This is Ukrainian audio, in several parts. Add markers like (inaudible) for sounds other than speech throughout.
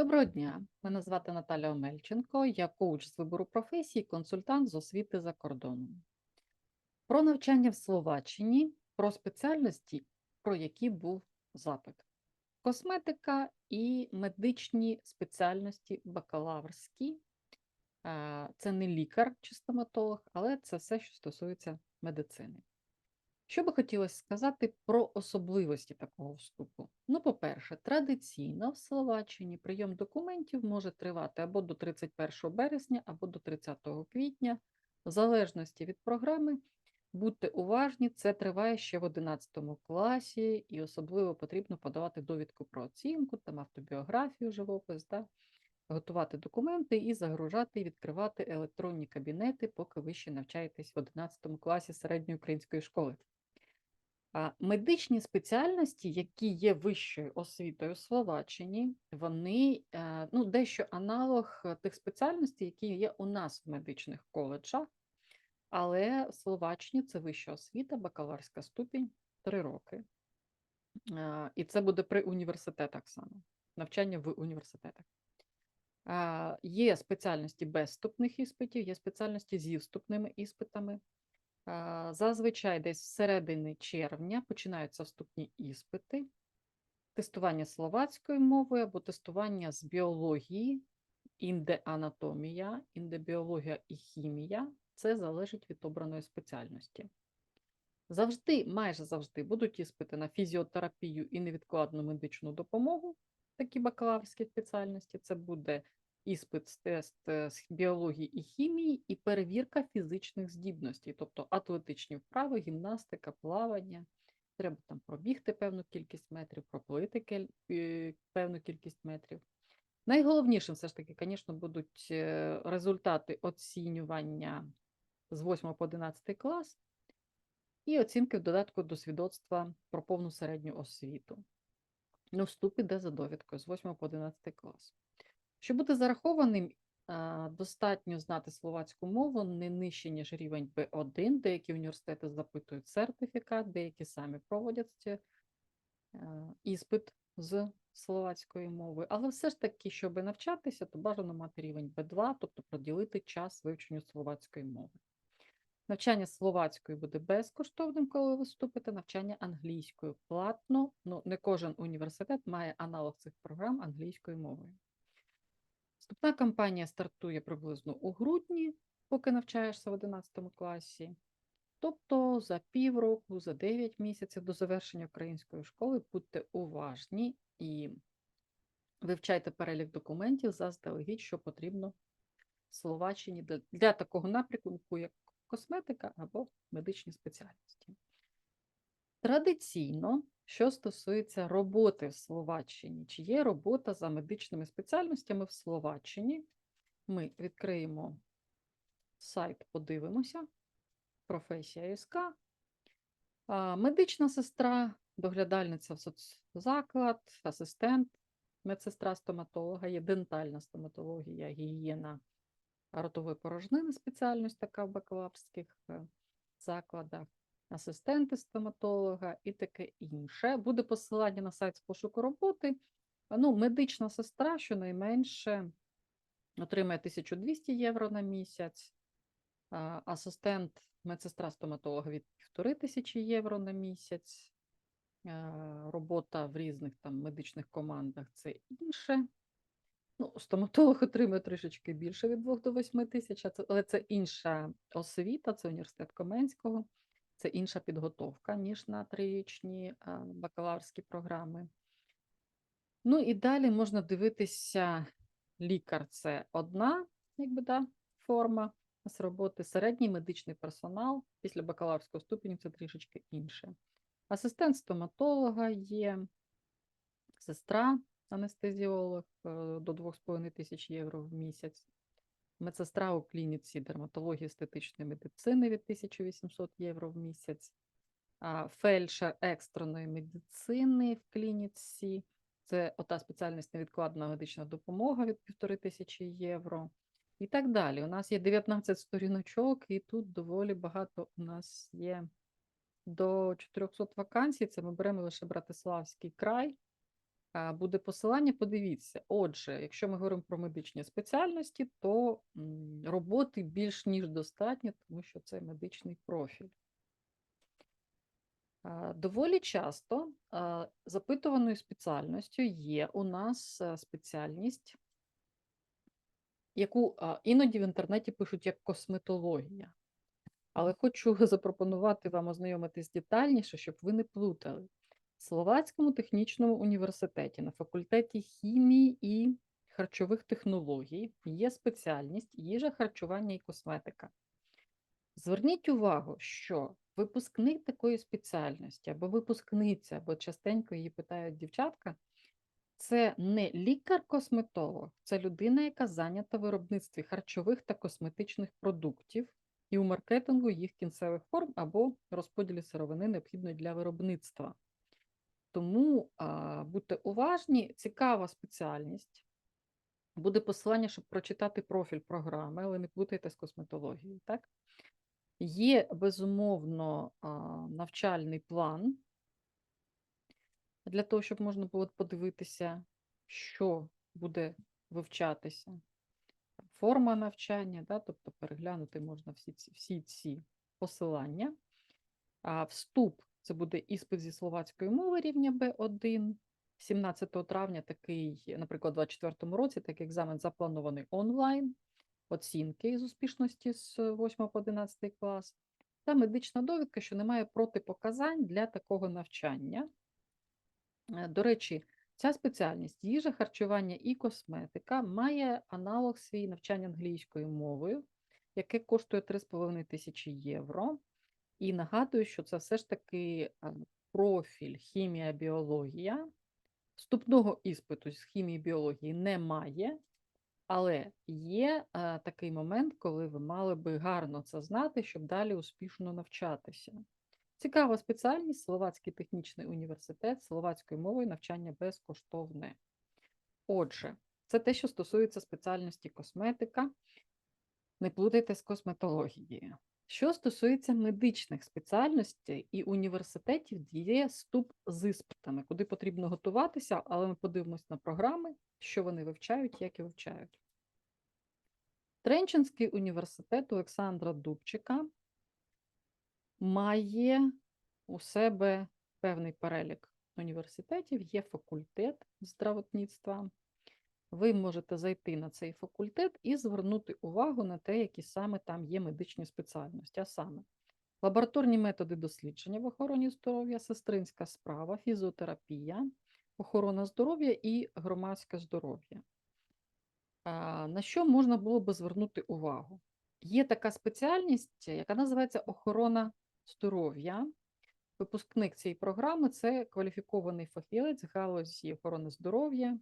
Доброго дня, мене звати Наталя Омельченко, я коуч з вибору професії, консультант з освіти за кордоном. Про навчання в Словаччині, про спеціальності, про які був запит. Косметика і медичні спеціальності бакалаврські. Е, Це не лікар чи стоматолог, але це все, що стосується медицини. Що би хотілося сказати про особливості такого вступу? Ну, по-перше, традиційно в Словаччині прийом документів може тривати або до 31 березня, або до 30 квітня, в залежності від програми. Будьте уважні, це триває ще в 11 класі, і особливо потрібно подавати довідку про оцінку, там автобіографію, живопис, да? готувати документи і загружати і відкривати електронні кабінети, поки ви ще навчаєтесь в 11 класі середньої української школи. Медичні спеціальності, які є вищою освітою в Словаччині, вони е, ну, дещо аналог е, тих спеціальностей, які є у нас в медичних коледжах, але в Словаччині це вища освіта, бакалаврська ступінь 3 роки. І це буде при університетах саме, навчання в університетах. Є спеціальності без вступних іспитів, є спеціальності зі вступними іспитами. Зазвичай десь всередині червня починаються вступні іспити, тестування словацькою мовою або тестування з біології, індеанатомія, індебіологія і хімія. Це залежить від обраної спеціальності. Завжди, майже завжди, будуть іспити на фізіотерапію і невідкладну медичну допомогу, такі бакалаврські спеціальності. Це буде іспит тест е, з біології і хімії і перевірка фізичних здібностей, тобто атлетичні вправи, гімнастика, плавання. Треба там пробігти певну кількість метрів, проплити е, певну кількість метрів. Найголовнішим все ж таки, звісно, будуть е, результати оцінювання з 8 по 11 клас і оцінки в додатку до свідоцтва про повну середню освіту. Ну, вступ іде за довідкою з 8 по 11 клас. Щоб бути зарахованим, достатньо знати словацьку мову не нижче, ніж рівень B1. Деякі університети запитують сертифікат, деякі самі проводять е, іспит з словацької мови. Але все ж таки, щоб навчатися, то бажано мати рівень B2, тобто проділити час вивченню словацької мови. Навчання словацькою буде безкоштовним, коли ви вступите, навчання англійською платно. Ну, не кожен університет має аналог цих програм англійською мовою. Вступна кампанія стартує приблизно у грудні, поки навчаєшся в 11 класі. Тобто за півроку, за 9 місяців до завершення української школи будьте уважні і вивчайте перелік документів заздалегідь, що потрібно в Словаччині для, для такого напрямку, як косметика або медичні спеціальності. Традиційно, що стосується роботи в Словаччині, чи є робота за медичними спеціальностями в Словаччині, ми відкриємо сайт, подивимося, професія СК, медична сестра, доглядальниця в соцзаклад, асистент, медсестра стоматолога, є дентальна стоматологія, гігієна ротової порожнини, спеціальність така в бакалаврських е, закладах асистенти стоматолога і таке інше. Буде посилання на сайт з пошуку роботи. Ну, медична сестра щонайменше отримає 1200 євро на місяць, асистент медсестра стоматолога від 1500 євро на місяць. Робота в різних там медичних командах це інше. Ну, стоматолог отримує трішечки більше від 2 до 8 тисяч, але це інша освіта, це університет Коменського це інша підготовка, ніж на трирічні бакалаврські програми. Ну і далі можна дивитися, лікар це одна якби, да, форма з роботи, середній медичний персонал після бакалаврського ступеню це трішечки інше. Асистент стоматолога є, сестра, анестезіолог е, до 2,5 тисяч євро в місяць медсестра у клініці дерматології естетичної медицини від 1800 євро в місяць, фельдшер екстреної медицини в клініці. Це ота спеціальність невідкладна медична допомога від 1500 євро. І так далі. У нас є 19 сторіночок, і тут доволі багато у нас є до 400 вакансій. Це ми беремо лише Братиславський край. Буде посилання, подивіться. Отже, якщо ми говоримо про медичні спеціальності, то роботи більш ніж достатньо, тому що це медичний профіль. Доволі часто запитуваною спеціальністю є у нас спеціальність, яку іноді в інтернеті пишуть як косметологія. Але хочу (laughs) запропонувати вам ознайомитись детальніше, щоб ви не плутали. Словацькому технічному університеті на факультеті хімії і харчових технологій є спеціальність їжа, харчування і косметика. Зверніть увагу, що випускник такої спеціальності або випускниця, або частенько її питають дівчатка, це не лікар-косметолог, це людина, яка зайнята в виробництві харчових та косметичних продуктів і у маркетингу їх кінцевих форм або розподілі сировини, необхідної для виробництва. Тому а, будьте уважні, цікава спеціальність. Буде посилання, щоб прочитати профіль програми, але не плутайте з косметологією. Так? Є, безумовно, а, навчальний план для того, щоб можна було подивитися, що буде вивчатися. Форма навчання, да, тобто переглянути можна всі ці, всі ці посилання. А вступ це буде іспит зі словацької мови рівня Б1. 17 травня такий, наприклад, у 2024 році такий екзамен запланований онлайн, оцінки з успішності з 8 по 11 клас, та медична довідка, що немає протипоказань для такого навчання. Е, До речі, ця спеціальність їжа, харчування і косметика має аналог свій навчання англійською мовою, яке коштує 3,5 тисячі євро. І нагадую, що це все ж таки профіль хімія, біологія. Вступного іспиту з хімії біології немає, але є такий момент, коли ви мали би гарно це знати, щоб далі успішно навчатися. Цікава спеціальність Словацький технічний університет словацькою мовою навчання безкоштовне. Отже, це те, що стосується спеціальності косметика. Не плутайте з косметологією. Що стосується медичних спеціальностей і університетів, є вступ з іспитами, куди потрібно готуватися, але ми подивимось на програми, що вони вивчають, як і вивчають. Тренчинський університет Олександра Дубчика має у себе певний перелік університетів, є факультет здравотництва. Ви можете зайти на цей факультет і звернути увагу на те, які саме там є медичні спеціальності, а саме лабораторні методи дослідження в охороні здоров'я, сестринська справа, фізіотерапія, охорона здоров'я і громадське здоров'я. На що можна було би звернути увагу? Є така спеціальність, яка називається охорона здоров'я. Випускник цієї програми це кваліфікований фахівець галузі охорони здоров'я,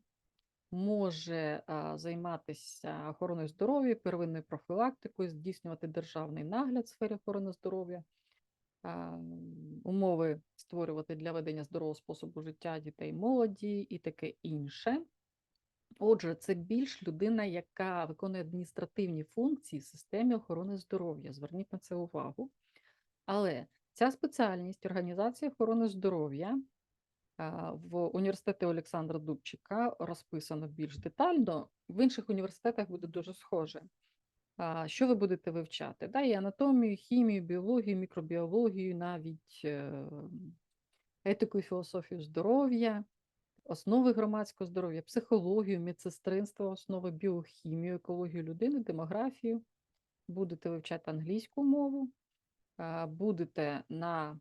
може займатися охороною здоров'я, первинною профілактикою, здійснювати державний нагляд в сфері охорони здоров'я, умови створювати для ведення здорового способу життя дітей, молоді і таке інше. Отже, це більш людина, яка виконує адміністративні функції в системі охорони здоров'я. Зверніть на це увагу. Але ця спеціальність організації охорони здоров'я в університеті Олександра Дубчика розписано більш детально. В інших університетах буде дуже схоже. Що ви будете вивчати? Да, і анатомію, хімію, біологію, мікробіологію, навіть е, етику і філософію здоров'я, основи громадського здоров'я, психологію, медсестринство, основи біохімію, екологію людини, демографію. Будете вивчати англійську мову, будете на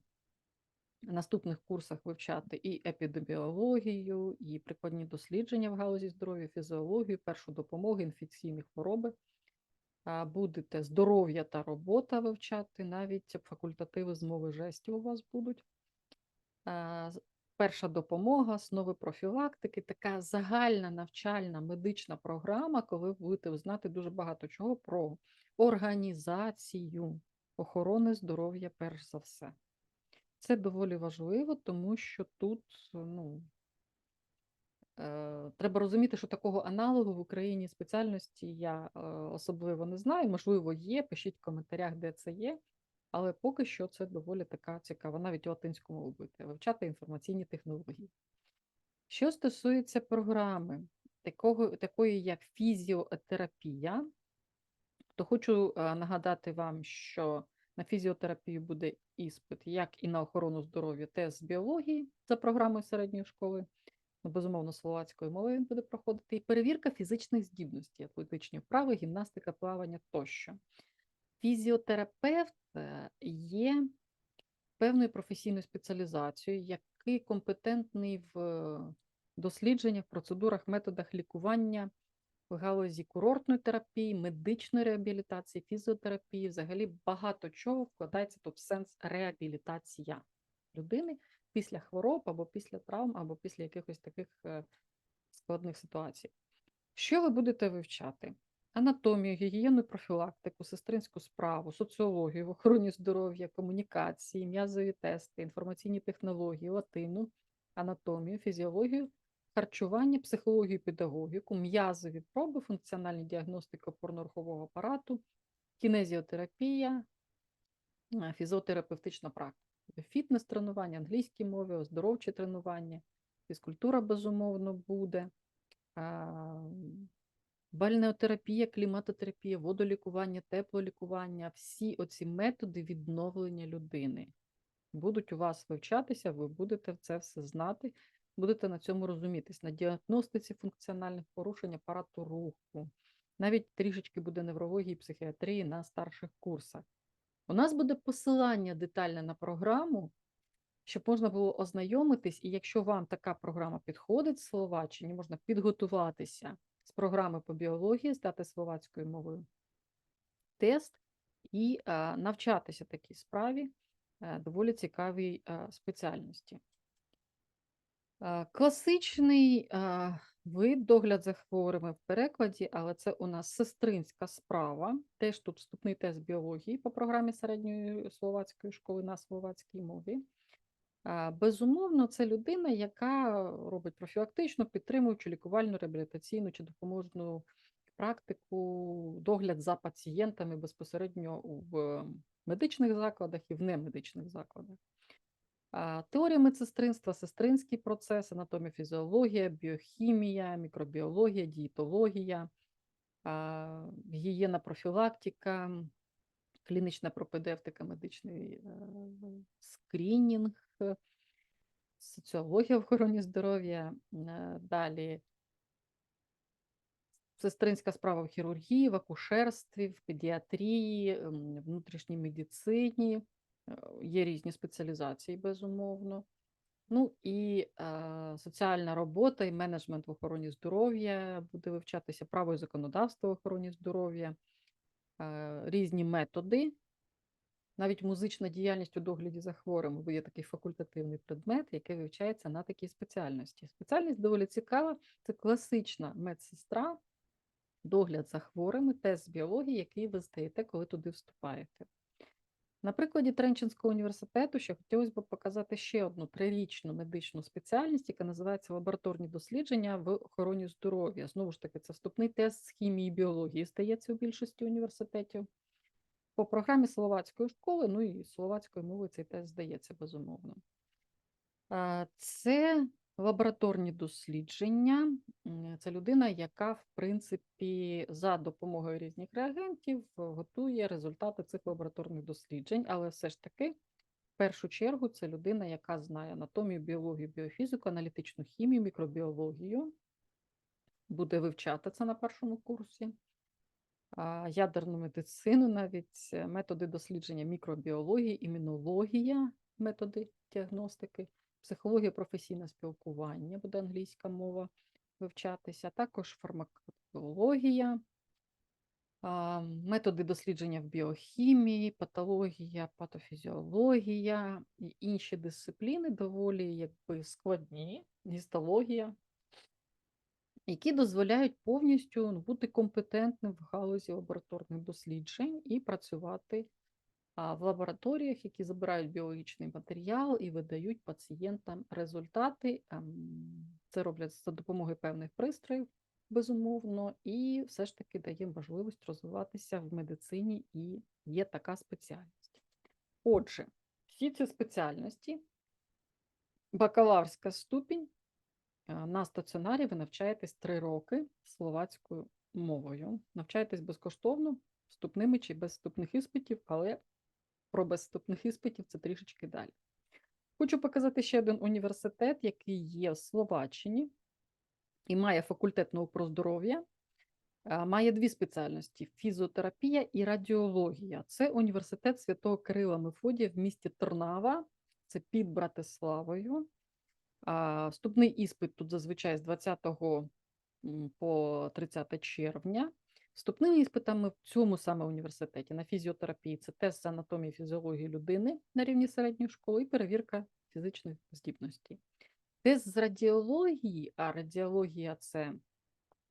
наступних курсах вивчати і епідеміологію, і прикладні дослідження в галузі здоров'я, фізіологію, першу допомогу, інфекційні хвороби. Будете здоров'я та робота вивчати, навіть факультативи з мови жестів у вас будуть. Перша допомога, основи профілактики, така загальна навчальна медична програма, коли ви будете знати дуже багато чого про організацію охорони здоров'я, перш за все. Це доволі важливо, тому що тут ну, е, треба розуміти, що такого аналогу в Україні спеціальності я е, особливо не знаю. Можливо, є. Пишіть в коментарях, де це є. Але поки що це доволі така цікава, навіть латинську мову будете вивчати інформаційні технології. Що стосується програми, такого, такої як фізіотерапія, то хочу е, нагадати вам, що на фізіотерапію буде іспит, як і на охорону здоров'я, тест з біології за програмою середньої школи. Ну, безумовно, словацькою мовою він буде проходити, і перевірка фізичних здібностей, атлетичні вправи, гімнастика, плавання тощо. Фізіотерапевт е, є певною професійною спеціалізацією, який компетентний в е, дослідженнях, процедурах, методах лікування в галузі курортної терапії, медичної реабілітації, фізіотерапії, взагалі багато чого вкладається тут в сенс реабілітація людини після хвороб або після травм, або після якихось таких е, складних ситуацій. Що ви будете вивчати? Анатомію, гігієну, профілактику, сестринську справу, соціологію, охороні здоров'я, комунікації, м'язові тести, інформаційні технології, латину, анатомію, фізіологію, харчування, психологію, педагогіку, м'язові проби, функціональні діагностики опорно-рухового апарату, кінезіотерапія, е, фізіотерапевтична практика, фітнес-тренування, англійські мови, оздоровчі тренування, фізкультура, безумовно, буде. Бальнеотерапія, кліматотерапія, водолікування, теплолікування всі оці методи відновлення людини будуть у вас вивчатися, ви будете це все знати, будете на цьому розумітись, на діагностиці функціональних порушень апарату руху. Навіть трішечки буде неврології, психіатрії на старших курсах. У нас буде посилання детальне на програму, щоб можна було ознайомитись, і якщо вам така програма підходить в Словаччині, можна підготуватися з програми по біології, здати словацькою мовою тест і а, навчатися такій справі а, доволі цікавій а, спеціальності. А, класичний вид догляд за хворими в перекладі, але це у нас сестринська справа. Теж тут вступний тест біології по програмі середньої словацької школи на словацькій мові. Безумовно, це людина, яка робить профілактичну, підтримуючу лікувальну, реабілітаційну чи допоможну практику, догляд за пацієнтами безпосередньо в медичних закладах і в немедичних закладах. Теорія медсестринства, сестринський процес, анатомія, фізіологія, біохімія, мікробіологія, дієтологія, гігієна, профілактика, клінічна пропедевтика, медичний е, скринінг, соціологія в охороні здоров'я, е, далі сестринська справа в хірургії, в акушерстві, в педіатрії, внутрішній медицині. Є різні спеціалізації, безумовно. Ну і е, соціальна робота і менеджмент в охороні здоров'я буде вивчатися право і законодавство в охороні здоров'я, е, різні методи. Навіть музична діяльність у догляді за хворими, бо є такий факультативний предмет, який вивчається на такій спеціальності. Спеціальність доволі цікава, це класична медсестра, догляд за хворими, тест з біології, який ви здаєте, коли туди вступаєте. На прикладі Тренчинського університету ще хотілося б показати ще одну трирічну медичну спеціальність, яка називається лабораторні дослідження в охороні здоров'я. Знову ж таки, це вступний тест з хімії і біології, здається, у більшості університетів. По програмі словацької школи, ну і словацької мови цей тест здається, безумовно. Це лабораторні дослідження. Це людина, яка, в принципі, за допомогою різних реагентів готує результати цих лабораторних досліджень, але все ж таки, в першу чергу, це людина, яка знає анатомію, біологію, біофізику, аналітичну хімію, мікробіологію, буде вивчати це на першому курсі. Ядерну медицину, навіть е, методи дослідження мікробіології, імунологія, методи діагностики, психологія, професійне спілкування, буде англійська мова вивчатися, також фармакологія, методи дослідження в біохімії, патологія, патофізіологія і інші дисципліни доволі якби складні, гістологія, які дозволяють повністю бути компетентним в галузі лабораторних досліджень і працювати в лабораторіях, які забирають біологічний матеріал і видають пацієнтам результати. Це роблять за допомогою певних пристроїв, безумовно, і все ж таки дає можливість розвиватися в медицині, і є така спеціальність. Отже, всі ці спеціальності, бакалаврська ступінь на стаціонарі ви навчаєтесь три роки словацькою мовою. Навчаєтесь безкоштовно, вступними чи без вступних іспитів, але про без вступних іспитів це трішечки далі. Хочу показати ще один університет, який є в Словаччині і має факультет наук про здоров'я. Має дві спеціальності: фізіотерапія і радіологія. Це університет Святого Кирила Мефодія в місті Тернава, це під Братиславою. Вступний іспит тут зазвичай з 20 по 30 червня. Вступними іспитами в цьому саме університеті на фізіотерапії це тест з анатомії фізіології людини на рівні середньої школи і перевірка фізичних здібностей. Тест з радіології, а радіологія це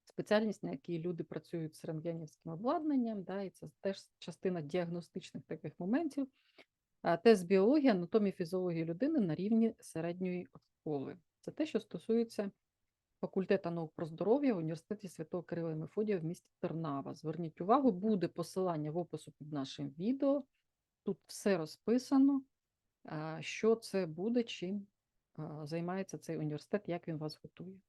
спеціальність, на якій люди працюють з рентгенівським обладнанням, да, і це теж частина діагностичних таких моментів. А Тест біології, анатомії, фізіології людини на рівні середньої школи. Це те, що стосується факультету наук про здоров'я в університеті Святого Кирила і Мефодія в місті Тернава. Зверніть увагу, буде посилання в опису під нашим відео. Тут все розписано, що це буде, чим займається цей університет, як він вас готує.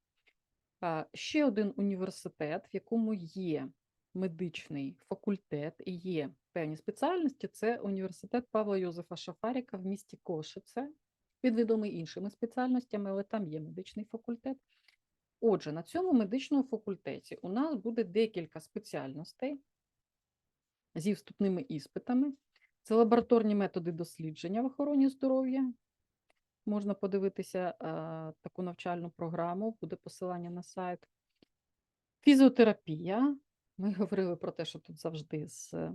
Ще один університет, в якому є медичний факультет і є певні спеціальності, це університет Павла Йозефа Шафаріка в місті Кошице. Він відомий іншими спеціальностями, але там є медичний факультет. Отже, на цьому медичному факультеті у нас буде декілька спеціальностей зі вступними іспитами. Це лабораторні методи дослідження в охороні здоров'я. Можна подивитися а, таку навчальну програму, буде посилання на сайт. Фізіотерапія. Ми говорили про те, що тут завжди з е,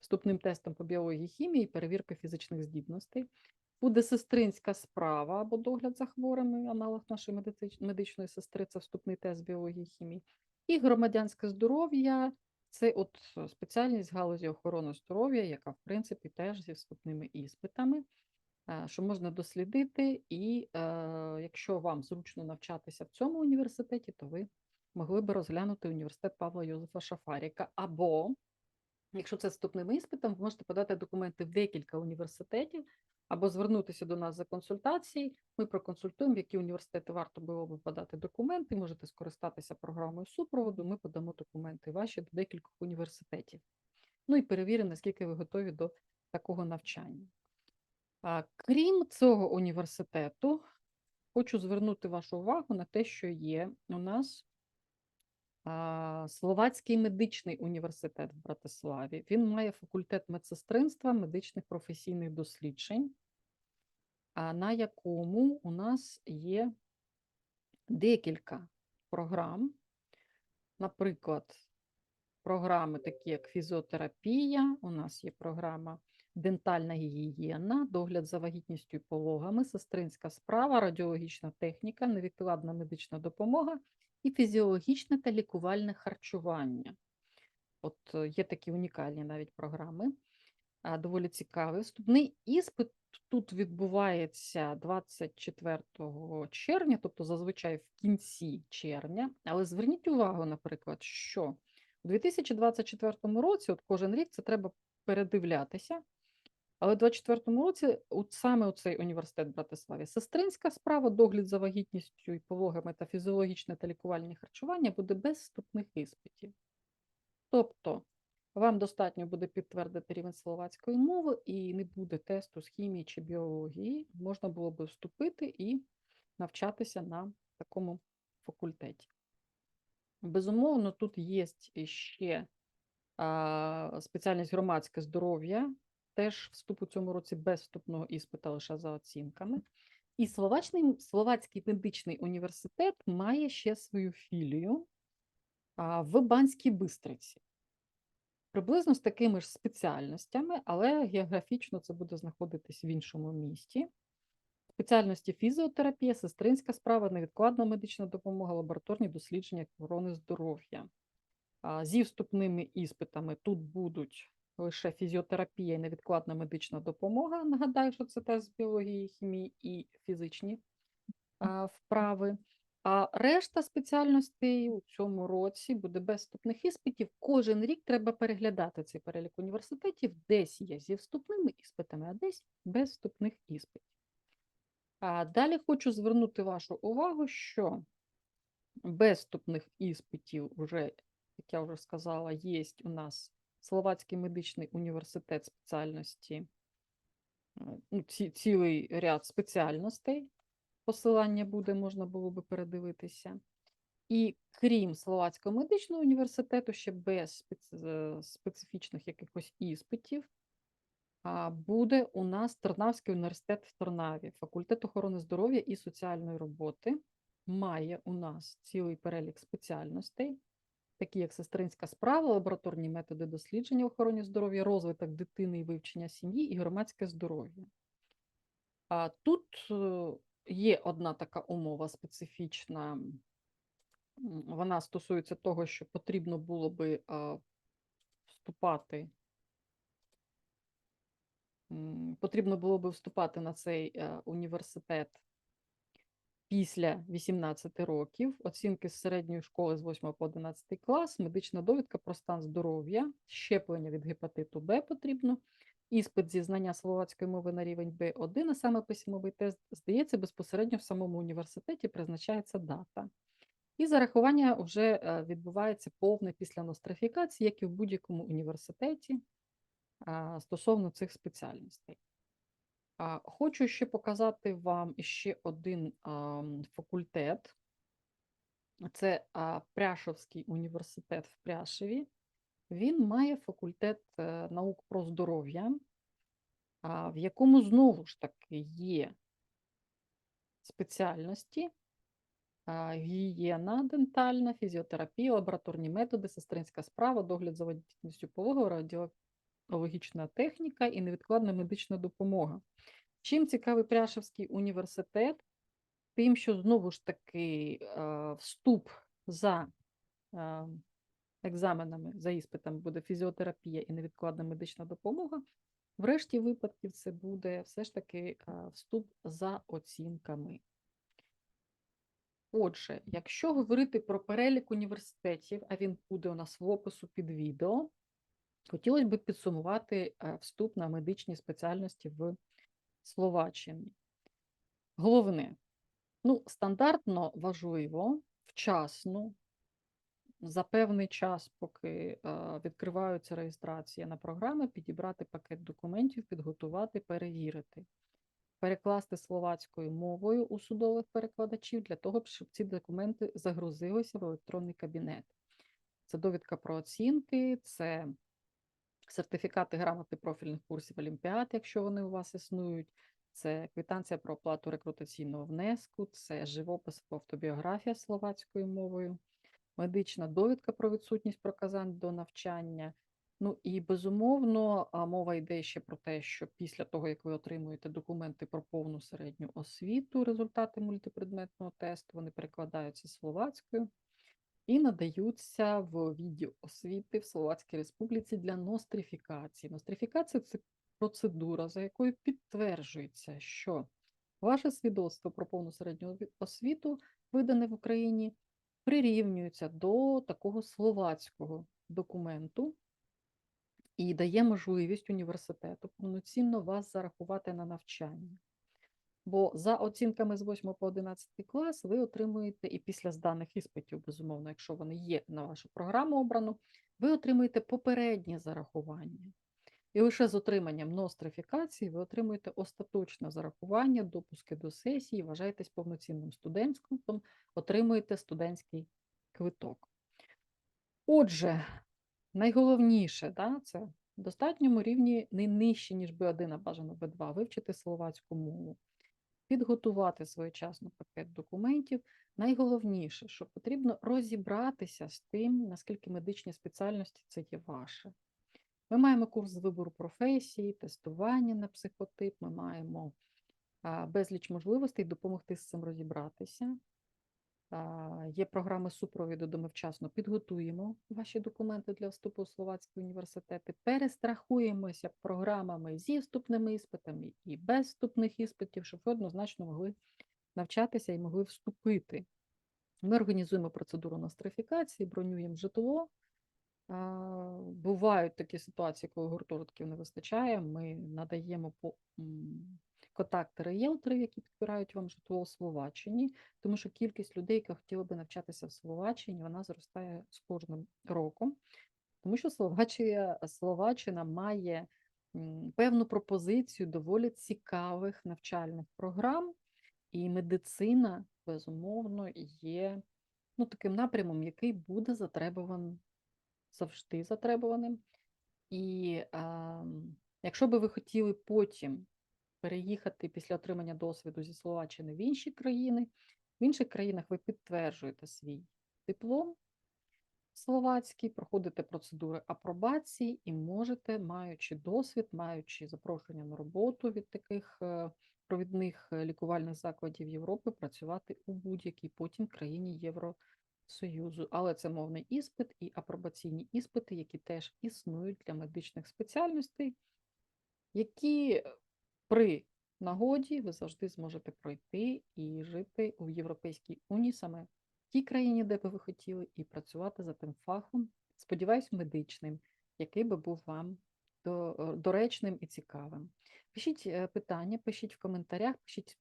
вступним тестом по біології хімії, перевірка фізичних здібностей. Буде сестринська справа або догляд за хворими, аналог нашої медичної сестри, це вступний тест біології хімії. І громадянське здоров'я це от е, спеціальність галузі охорони здоров'я, яка, в принципі, теж зі вступними іспитами, е, що можна дослідити. І е, якщо вам зручно навчатися в цьому університеті, то ви могли би розглянути університет Павла Йозефа Шафаріка. Або, якщо це вступним іспитом, ви можете подати документи в декілька університетів, або звернутися до нас за консультації. Ми проконсультуємо, які університети варто було би подати документи. Можете скористатися програмою супроводу. Ми подамо документи ваші до декількох університетів. Ну і перевіримо, наскільки ви готові до такого навчання. А, крім цього університету, хочу звернути вашу увагу на те, що є у нас Словацький медичний університет в Братиславі. Він має факультет медсестринства, медичних професійних досліджень, на якому у нас є декілька програм. Наприклад, програми, такі як фізіотерапія, у нас є програма дентальна гігієна, догляд за вагітністю і пологами, сестринська справа, радіологічна техніка, невідкладна медична допомога і фізіологічне та лікувальне харчування. От е, є такі унікальні навіть програми, доволі цікаві. Вступний іспит тут відбувається 24 червня, тобто зазвичай в кінці червня. Але зверніть увагу, наприклад, що у 2024 році, от кожен рік це треба передивлятися. Але у 24-му році от саме у цей університет в Братиславі сестринська справа, догляд за вагітністю і пологами та фізіологічне та лікувальне харчування буде без вступних іспитів. Тобто вам достатньо буде підтвердити рівень словацької мови і не буде тесту з хімії чи біології. Можна було би вступити і навчатися на такому факультеті. Безумовно, тут є ще спеціальність громадське здоров'я, теж вступ у цьому році без вступного іспита лише за оцінками. І Словачний, Словацький медичний університет має ще свою філію в Банській Бистриці. Приблизно з такими ж спеціальностями, але географічно це буде знаходитись в іншому місті. Спеціальності фізіотерапія, сестринська справа, невідкладна медична допомога, лабораторні дослідження охорони здоров'я. Зі вступними іспитами тут будуть лише фізіотерапія і невідкладна медична допомога. Нагадаю, що це тест з біології, хімії і фізичні а, вправи. А решта спеціальностей у цьому році буде без вступних іспитів. Кожен рік треба переглядати цей перелік університетів, десь є зі вступними іспитами, а десь без вступних іспитів. А далі хочу звернути вашу увагу, що без вступних іспитів, вже, як я вже сказала, є у нас Словацький медичний університет спеціальності, е, ну, ці, цілий ряд спеціальностей. Посилання буде, можна було би передивитися. І крім Словацького медичного університету, ще без спец- специфічних якихось іспитів, буде у нас Тернавський університет в Тернаві, факультет охорони здоров'я і соціальної роботи. Має у нас цілий перелік спеціальностей, такі як сестринська справа, лабораторні методи дослідження в охороні здоров'я, розвиток дитини і вивчення сім'ї і громадське здоров'я. А тут е, є одна така умова специфічна. Вона стосується того, що потрібно було би вступати потрібно було би вступати на цей е, університет після 18 років, оцінки з середньої школи з 8 по 11 клас, медична довідка про стан здоров'я, щеплення від гепатиту Б потрібно, іспит зі знання словацької мови на рівень Б1, а саме письмовий тест, здається, безпосередньо в самому університеті призначається дата. І зарахування вже е, відбувається повне після нострифікації, як і в будь-якому університеті стосовно цих спеціальностей. Хочу ще показати вам ще один факультет. Це Пряшовський університет в Пряшеві. Він має факультет е, наук про здоров'я, в якому знову ж таки є спеціальності, гігієна дентальна, фізіотерапія, лабораторні методи, сестринська справа, догляд за водітельністю пологу, радіологічна техніка і невідкладна медична допомога. Чим цікавий Пряшевський університет? Тим, що знову ж таки е, вступ за е, екзаменами, за іспитами буде фізіотерапія і невідкладна медична допомога. В решті випадків це буде все ж таки е, вступ за оцінками. Отже, якщо говорити про перелік університетів, а він буде у нас в опису під відео, хотілося б підсумувати е, вступ на медичні спеціальності в Словаччині. Головне, ну, стандартно важливо, вчасно, за певний час, поки е, відкриваються реєстрації на програми, підібрати пакет документів, підготувати, перевірити, перекласти словацькою мовою у судових перекладачів для того, щоб ці документи загрузилися в електронний кабінет. Це довідка про оцінки, це сертифікати грамоти профільних курсів Олімпіад, якщо вони у вас існують, це квитанція про оплату рекрутаційного внеску, це живопис або автобіографія словацькою мовою, медична довідка про відсутність проказань до навчання. Ну і безумовно, мова йде ще про те, що після того, як ви отримуєте документи про повну середню освіту, результати мультипредметного тесту, вони перекладаються словацькою і надаються в відділ освіти в Словацькій Республіці для нострифікації. Нострифікація це процедура, за якою підтверджується, що ваше свідоцтво про повну середню освіту, видане в Україні, прирівнюється до такого словацького документу і дає можливість університету повноцінно вас зарахувати на навчання. Бо за оцінками з 8 по 11 клас ви отримуєте і після зданих іспитів, безумовно, якщо вони є на вашу програму обрану, ви отримуєте попереднє зарахування. І лише з отриманням нострифікації ви отримуєте остаточне зарахування, допуски до сесії, вважаєтесь повноцінним студентським, отримуєте студентський квиток. Отже, найголовніше, да, це в достатньому рівні не нижче, ніж B1, а бажано B2, вивчити словацьку мову, підготувати своєчасно пакет документів. Найголовніше, що потрібно розібратися з тим, наскільки медичні спеціальності це є ваше. Ми маємо курс з вибору професії, тестування на психотип, ми маємо безліч можливостей допомогти з цим розібратися. Є програми супровіду, де ми вчасно підготуємо ваші документи для вступу у словацькі університети, перестрахуємося програмами зі вступними іспитами і без вступних іспитів, щоб ви однозначно могли навчатися і могли вступити. Ми організуємо процедуру нострифікації, бронюємо житло. Бувають такі ситуації, коли гуртожитків не вистачає. Ми надаємо по м, контакти ріелторів, які підбирають вам житло у Словаччині, тому що кількість людей, які хотіли би навчатися в Словаччині, вона зростає з кожним роком, тому що Словаччина, Словаччина має певну пропозицію доволі цікавих навчальних програм, і медицина, безумовно, є ну, таким напрямом, який буде затребуваний, завжди затребуваним. І а, якщо би ви хотіли потім переїхати після отримання досвіду зі Словаччини в інші країни, в інших країнах ви підтверджуєте свій диплом словацький, проходите процедури апробації і можете, маючи досвід, маючи запрошення на роботу від таких е, провідних е, лікувальних закладів Європи, працювати у будь-якій потім країні Євросоюзу. Але це мовний іспит і апробаційні іспити, які теж існують для медичних спеціальностей, які при нагоді ви завжди зможете пройти і жити у Європейській Унії саме в тій країні, де би ви хотіли, і працювати за тим фахом, сподіваюсь, медичним, який би був вам е, доречним і цікавим. Пишіть е, питання, пишіть в коментарях, пишіть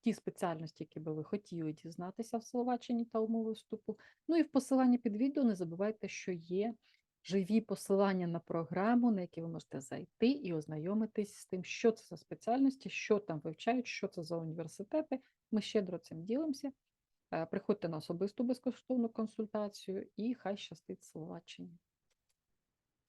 ті спеціальності, які би ви хотіли дізнатися в Словаччині та умови вступу. Ну і в посиланні під відео не забувайте, що є живі посилання на програму, на які ви можете зайти і ознайомитись з тим, що це за спеціальності, що там вивчають, що це за університети. Ми щедро цим ділимося. Е, Приходьте на особисту безкоштовну консультацію і хай щастить Словаччині.